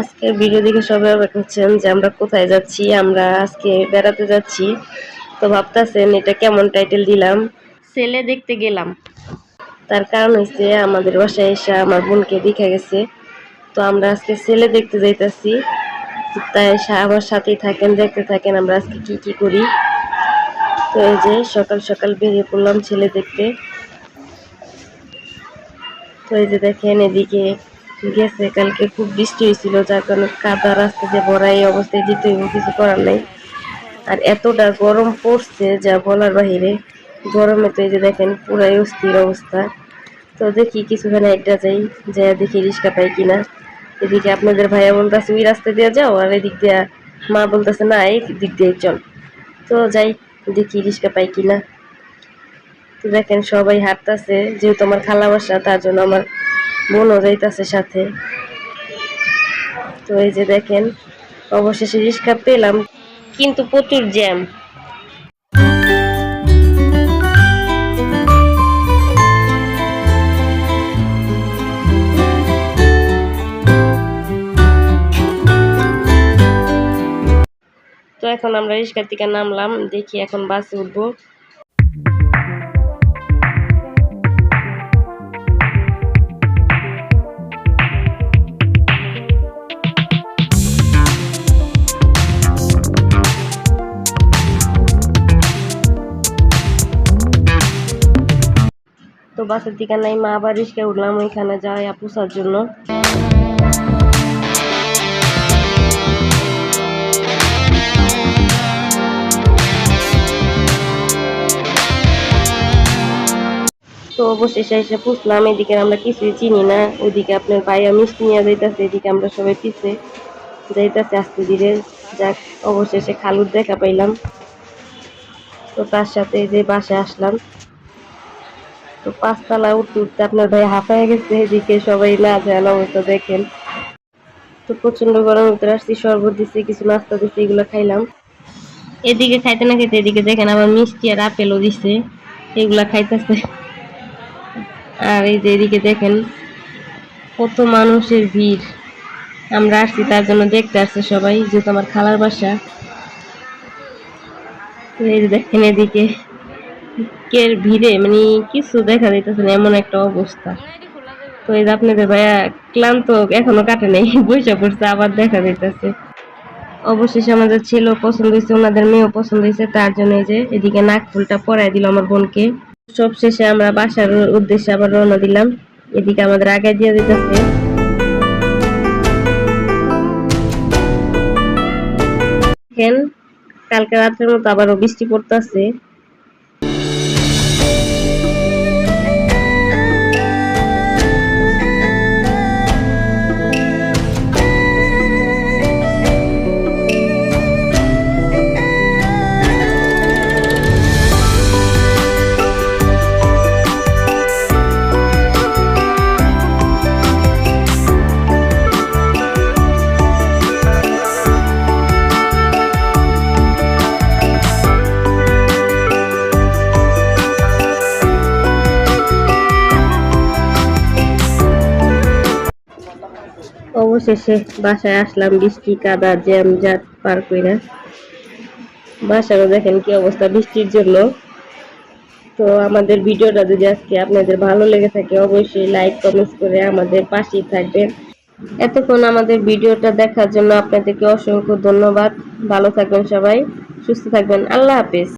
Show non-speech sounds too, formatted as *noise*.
আজকে ভিডিও দেখে সবাই অবাক হচ্ছেন যে আমরা কোথায় যাচ্ছি আমরা আজকে বেড়াতে যাচ্ছি। তো ভাবতেছেন এটা কেমন টাইটেল দিলাম? ছেলে দেখতে গেলাম। তার কারণ হচ্ছে আমাদের বাসায় এসে আমার বোনকে দেখে গেছে। তো আমরা আজকে ছেলে দেখতে যাইতাছি। তাই আমার সাথেই থাকেন দেখতে থাকেন আমরা আজকে কি কি করি। তো এই যে সকাল সকাল বেরিয়ে পড়লাম ছেলে দেখতে। তো এই যে দেখেন এদিকে গেছে, কালকে খুব বৃষ্টি হয়েছিল, যার কারণে কাদা রাস্তা দিয়ে ভরা এই অবস্থায় যেতে হইব, কিছু করার নাই। আর এতটা গরম পড়ছে যা বলার বাহিরে, গরমে তো এই যে দেখেন পুরাই অস্থির অবস্থা। তো দেখি কিছুখানে একটা যাই যা দেখি রিক্সা পাই কিনা। এদিকে আপনাদের ভাইয়া বলতেছে, ওই রাস্তা দিয়ে যাও, আর এদিক দিয়ে মা বলতেছে, না, এই দিক দিয়ে চল। তো যাই, দেখি রিক্সা পাই কিনা। তো দেখেন সবাই হাঁটতাছে, যেহেতু আমার খালা বাসা, তার জন্য আমার বোনও যাইতাছে সাথে। তো এই যে দেখেন, অবশেষে রিক্সা পেলাম, কিন্তু প্রচুর জ্যাম। তো এখন আমরা রিক্সার থেকে নামলাম, দেখি এখন বাসে উঠবো। তো বাসের থেকে নাই, মা আবার রিক্সা উঠলাম ওইখানে যাই আপুসার জন্য। তো অবশেষে এসে পুষলাম, এদিকে আমরা কিছুই চিনি না, ওইদিকে আপনার ভাইয়া মিষ্টি নিয়ে যাইতেছে, এদিকে আমরা সবাই পিছে যাইতেছে আস্তে ধীরে। যাক, অবশেষে খালুর দেখা পাইলাম। তো তার সাথে যে বাসায় আসলাম। তো পাঁচতলা উঠতে উঠতে আপনার ভাই হাঁপায় গেছে, এদিকে সবাই না যায় অবস্থা দেখেন। তো প্রচণ্ড গরম ভিতরে আসছি, শরবত দিচ্ছে কিছু নাস্তা দিচ্ছে এগুলো খাইলাম। এদিকে খাইতে না খাইতে এদিকে দেখেন আবার মিষ্টি আর আপেলও দিচ্ছে এগুলা খাইতেছে। আর এই যে এদিকে দেখেন, কত মানুষের ভিড়। আমরা আসছি, তার জন্য দেখতে আসছে সবাই, যেহেতু আমার খালার বাসা। এই দেখেন এদিকে। কের ভিড়ে মানে কিছু দেখা যাইতেছে না, এমন একটা অবস্থা। তো এই যে আপনাদের ভাইয়া ক্লান্ত, এখনও কাটে নাই *laughs* বসে পড়ছে, আবার দেখা যাইতেছে। অবশেষে আমাদের ছেলেও পছন্দ হয়েছে ওনাদের মেয়েও পছন্দ হয়েছে তার জন্য এই যে এদিকে নাক ফুলটা পরাই দিল আমার বোনকে। সব শেষে আমরা বাসার উদ্দেশ্যে আবার রওনা দিলাম। এদিকে আমাদের আগে দিয়ে দিতেছে দেখেন, কালকে রাতের মতো আবারও বৃষ্টি পড়তেছে। অবশেষে বাসায় আসলাম, বৃষ্টি, কাদা, জ্যাম, জাত পার কইরা। বাসারও দেখেন কি অবস্থা বৃষ্টির জন্য। তো আমাদের ভিডিওটা যদি আজকে আপনাদের ভালো লেগে থাকে, অবশ্যই লাইক কমেন্টস করে আমাদের পাশেই থাকবেন। এতক্ষণ আমাদের ভিডিওটা দেখার জন্য আপনাদেরকে অসংখ্য ধন্যবাদ। ভালো থাকবেন সবাই, সুস্থ থাকবেন। আল্লাহ হাফেজ।